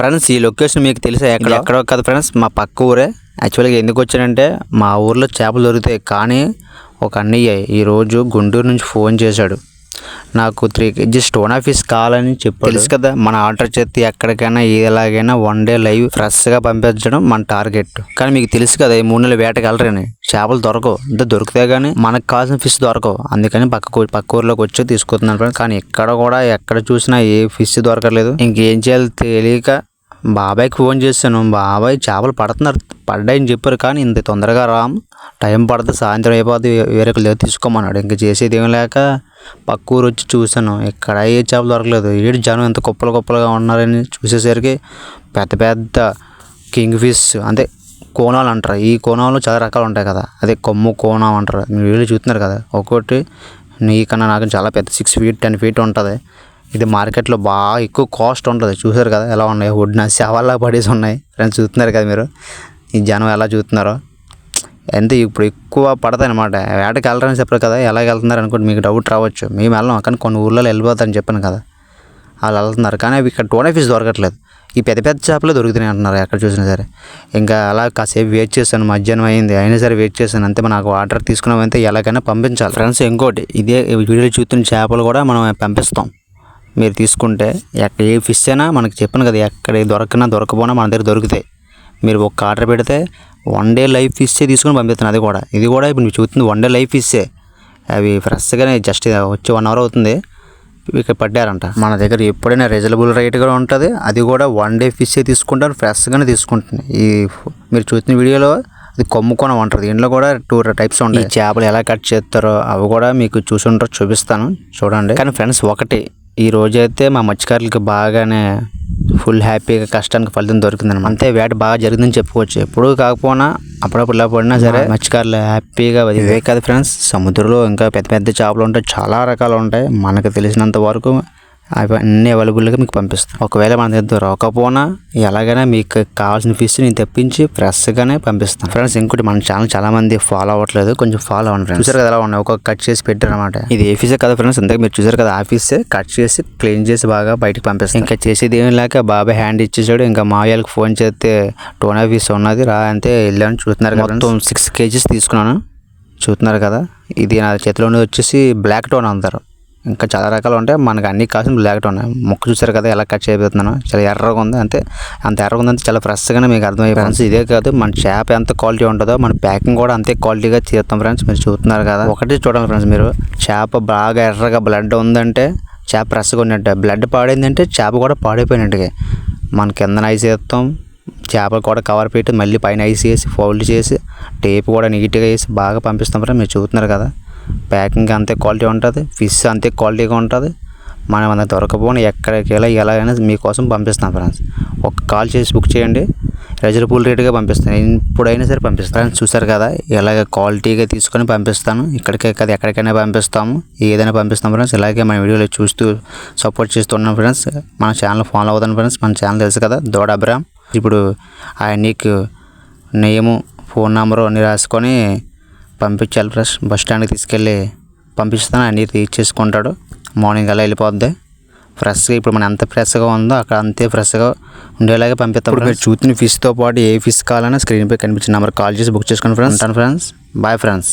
Friends ఈ location మీకు తెలుసా ఎక్కడ ఎక్కడో కదా ఫ్రెండ్స్ మా పక్క ఊరే. యాక్చువల్గా ఎందుకు వచ్చానంటే మా ఊర్లో చేపలు దొరుకుతాయి కానీ ఒక అన్నయ్య ఈరోజు గుంటూరు నుంచి ఫోన్ చేశాడు. నాకు త్రీ కేజీ స్టోన్ ఆఫీస్ కావాలని చెప్పి తెలుసు కదా మన ఆర్డర్ చేస్తే ఎక్కడికైనా ఎలాగైనా వన్ డే లైవ్ ఫ్రెష్గా పంపించడం మన టార్గెట్ కానీ మీకు తెలుసు కదా ఈ మూడు నెలలు వేటకి వెళ్ళరని. చేపలు దొరకవు. అంటే దొరికితే కానీ మనకు కావాల్సిన ఫిష్ దొరకవు. అందుకని పక్క పక్క ఊర్లోకి వచ్చి తీసుకుంటున్నాను. కానీ ఎక్కడ కూడా ఎక్కడ చూసినా ఏ ఫిష్ దొరకలేదు ఇంకేం చేయాలో తెలియక బాబాయ్కి ఫోన్ చేశాను. బాబాయ్ చేపలు పడుతున్నారు. పడ్డాయని చెప్పారు కానీ ఇంత తొందరగా రామ్. టైం పడుతుంది. సాయంత్రం అయిపోతుంది వేరే దగ్గర తీసుకోమన్నాడు. ఇంకా చేసేది ఏం లేక పక్క ఊరు వచ్చి చూశాను. ఇక్కడ ఏ చేపలు దొరకలేదు. ఏడు జనం ఎంత కుప్పలు కుప్పలుగా ఉన్నారని చూసేసరికి పెద్ద పెద్ద కింగ్ ఫిష్ అంటే కోణాలు అంటారు. ఈ కోణాలు చాలా రకాలు ఉంటాయి కదా. అదే కొమ్ము కోణం అంటారు. మీరు వీళ్ళు చూస్తున్నారు కదా. ఒక్కొక్కటి నీకన్నా నాకు చాలా పెద్ద సిక్స్ ఫీట్ టెన్ ఫీట్ ఉంటుంది. ఇది మార్కెట్లో బాగా ఎక్కువ కాస్ట్ ఉంటుంది. చూసారు కదా ఎలా ఉన్నాయి? ఒడ్డున శవాల్లా పడేసి ఉన్నాయి. ఫ్రెండ్స్ చూస్తున్నారు కదా మీరు? ఈ జనం ఎలా చూస్తున్నారో? ఎంత ఇప్పుడు ఎక్కువ పడతాయి అనమాట వేటకి వెళ్ళరని చెప్పారు కదా ఎలా వెళ్తున్నారు అనుకోండి మీకు డౌట్ రావచ్చు. మేము వెళ్ళాం కానీ కొన్ని ఊర్లలో వెళ్ళిపోతారని చెప్పాను కదా. వాళ్ళు వెళ్తున్నారు కానీ అవి ఇక్కడ టోనే ఫిష్ దొరకట్లేదు. ఈ పెద్ద పెద్ద చేపలు దొరుకుతున్నాయి అంటున్నారు ఎక్కడ చూసినా సరే. ఇంకా అలా కాసేపు వెయిట్ చేశాను మధ్యాహ్నం అయింది. అయినా సరే వెయిట్ చేశాను. అంతే నాకు ఆర్డర్ తీసుకున్నామంటే ఎలాగైనా పంపించాలి. ఫ్రెండ్స్ ఇంకోటి ఇదే వీడియోలో చూస్తున్న చేపలు కూడా మనం పంపిస్తాం. మీరు తీసుకుంటే ఎక్కడ ఏ ఫిష్ అయినా మనకి చెప్పాను కదా ఎక్కడ దొరకనా దొరకపోయినా మన దగ్గర దొరుకుతాయి. మీరు ఒక ఆర్డర్ పెడితే వన్ డే లైఫ్ ఫిషే తీసుకొని పంపిస్తున్నాను అది కూడా. ఇది కూడా ఇప్పుడు మీరు చూస్తుంది వన్ డే లైఫ్ ఫిషే అవి ఫ్రెష్గానే జస్ట్ వచ్చి వన్ అవర్ అవుతుంది. ఇక్కడ పడ్డారంట. మన దగ్గర ఎప్పుడైనా రీజనబుల్ రేట్ కూడా ఉంటుంది. అది కూడా వన్ డే ఫిష్ తీసుకుంటారు ఫ్రెష్గానే తీసుకుంటుంది. ఈ మీరు చూసిన వీడియోలో అది కొమ్ముకోనం అంటారు. దీంట్లో కూడా టూ టైప్స్ ఉంటాయి. చేపలు ఎలా కట్ చేస్తారో అవి కూడా మీకు చూసి ఉంటారో చూపిస్తాను. చూడండి. కానీ ఫ్రెండ్స్ ఒకటి ఈ రోజైతే మా మత్స్యకారులకి బాగానే ఫుల్ హ్యాపీగా కష్టానికి ఫలితం దొరికిందన్నమాట. అంతే వేట బాగా జరిగిందని చెప్పుకోవచ్చు. ఎప్పుడు కాకపోయినా అప్పుడప్పుడు ఇలా పడినా సరే మత్స్యకారులు హ్యాపీగా ఇవే కాదు ఫ్రెండ్స్ సముద్రంలో ఇంకా పెద్ద పెద్ద చేపలు ఉంటాయి చాలా రకాలు ఉంటాయి. మనకు తెలిసినంత వరకు అవి అన్ని అవైలబుల్గా మీకు పంపిస్తాను ఒకవేళ మన దగ్గర దొరకకపోయినా ఎలాగైనా మీకు కావాల్సిన ఫిష్ నేను తెప్పించి ఫ్రెష్గానే పంపిస్తాను ఫ్రెండ్స్ ఇంకోటి మన ఛానల్ చాలా మంది ఫాలో అవ్వట్లేదు. కొంచెం ఫాలో అవ్వండి ఫ్రెండ్స్. చూసారు కదా ఎలా ఉన్నాయి ఒక కట్ చేసి పెట్టారు అనమాట ఇది ఏ ఫిషే కదా ఫ్రెండ్స్ ఇంతకు మీరు చూసారు కదా ఆఫీసే కట్ చేసి క్లీన్ చేసి బాగా బయటకు పంపిస్తాను ఇంకా చేసేది ఏం లేక బాబాయ్ హ్యాండ్ ఇచ్చేసాడు. ఇంకా మా వాళ్ళకి ఫోన్ చేస్తే టోనా ఫిష్ ఉన్నది రా అంతే వెళ్ళాను. చూస్తున్నారు కదా మొత్తం సిక్స్ కేజీస్ తీసుకున్నాను. చూస్తున్నారు కదా ఇది నా చేతిలో వచ్చేసి బ్లాక్ టోన్ అంటారు. ఇంకా చాలా రకాలు ఉంటాయి. మనకు అన్ని కావాల్సిన బ్లాక్ టోన్ ముక్క చూసారు కదా ఎలా కట్ చేయబోతున్నాను. చాలా ఎర్రగా ఉంది అంతే. అంత ఎర్రగా ఉందంటే చాలా ఫ్రెష్గానే మీకు అర్థమయ్యే ఫ్రెండ్స్ ఇదే కాదు. మన చేప ఎంత క్వాలిటీ ఉంటుందో మన ప్యాకింగ్ కూడా అంతే క్వాలిటీగా చేస్తాం ఫ్రెండ్స్. మీరు చూస్తున్నారు కదా. ఒకటి చూడండి ఫ్రెండ్స్ మీరు. చేప బాగా ఎర్రగా బ్లడ్ ఉందంటే చేప ఫ్రెష్గా ఉన్నట్టే. బ్లడ్ పాడైందంటే చేప కూడా పాడైపోయినట్టుగా. మన కింద ఐస్ వేస్తాం. చేపలు కూడా కవర్ పెట్టి మళ్ళీ పైన ఐస్ వేసి ఫోల్డ్ చేసి టేప్ కూడా నీట్గా వేసి బాగా పంపిస్తాం ఫ్రెండ్ మీరు చూస్తున్నారు కదా. ప్యాకింగ్ అంతే క్వాలిటీ ఉంటుంది ఫిష్ అంతే క్వాలిటీగా ఉంటుంది. మనం అంత దొరకపోయినా ఎక్కడికి ఎలా ఎలాగైనా మీకోసం పంపిస్తాం ఫ్రెండ్స్. ఒక కాల్ చేసి బుక్ చేయండి. రిజర్వబుల్ రేట్గా పంపిస్తాను. ఎప్పుడైనా సరే పంపిస్తాను. చూసారు కదా ఇలాగ క్వాలిటీగా తీసుకొని పంపిస్తాను. ఇక్కడికే కదా ఎక్కడికైనా పంపిస్తాము. ఏదైనా పంపిస్తాం ఫ్రెండ్స్. ఇలాగే మన వీడియోలో చూస్తూ సపోర్ట్ చేస్తున్నాం ఫ్రెండ్స్. మన ఛానల్ ఫాలో అవుతాను ఫ్రెండ్స్. మన ఛానల్ తెలుసు కదా దోడ అబ్రామ్ ఇప్పుడు ఆయన నీకు నేము ఫోన్ నెంబరు అన్నీ రాసుకొని పంపించాలి ఫ్రెష్. బస్ స్టాండ్కి తీసుకెళ్ళి పంపిస్తాను. అన్నీ తీర్చేసుకుంటాడు మార్నింగ్ అలా వెళ్ళిపోద్ది. ఫ్రెష్గా ఇప్పుడు మనం ఎంత ఫ్రెష్గా ఉందో అక్కడ అంతే ఫ్రెష్గా ఉండేలాగా పంపిస్తాం మీరు చూసిన ఫిష్తో పాటు ఏ ఫిష్ కావాలన్నా స్క్రీన్పై కనిపించిన నెంబర్ కాల్ చేసి బుక్ చేసుకోండి ఫ్రెండ్స్ ఉంటాను ఫ్రెండ్స్ బాయ్ ఫ్రెండ్స్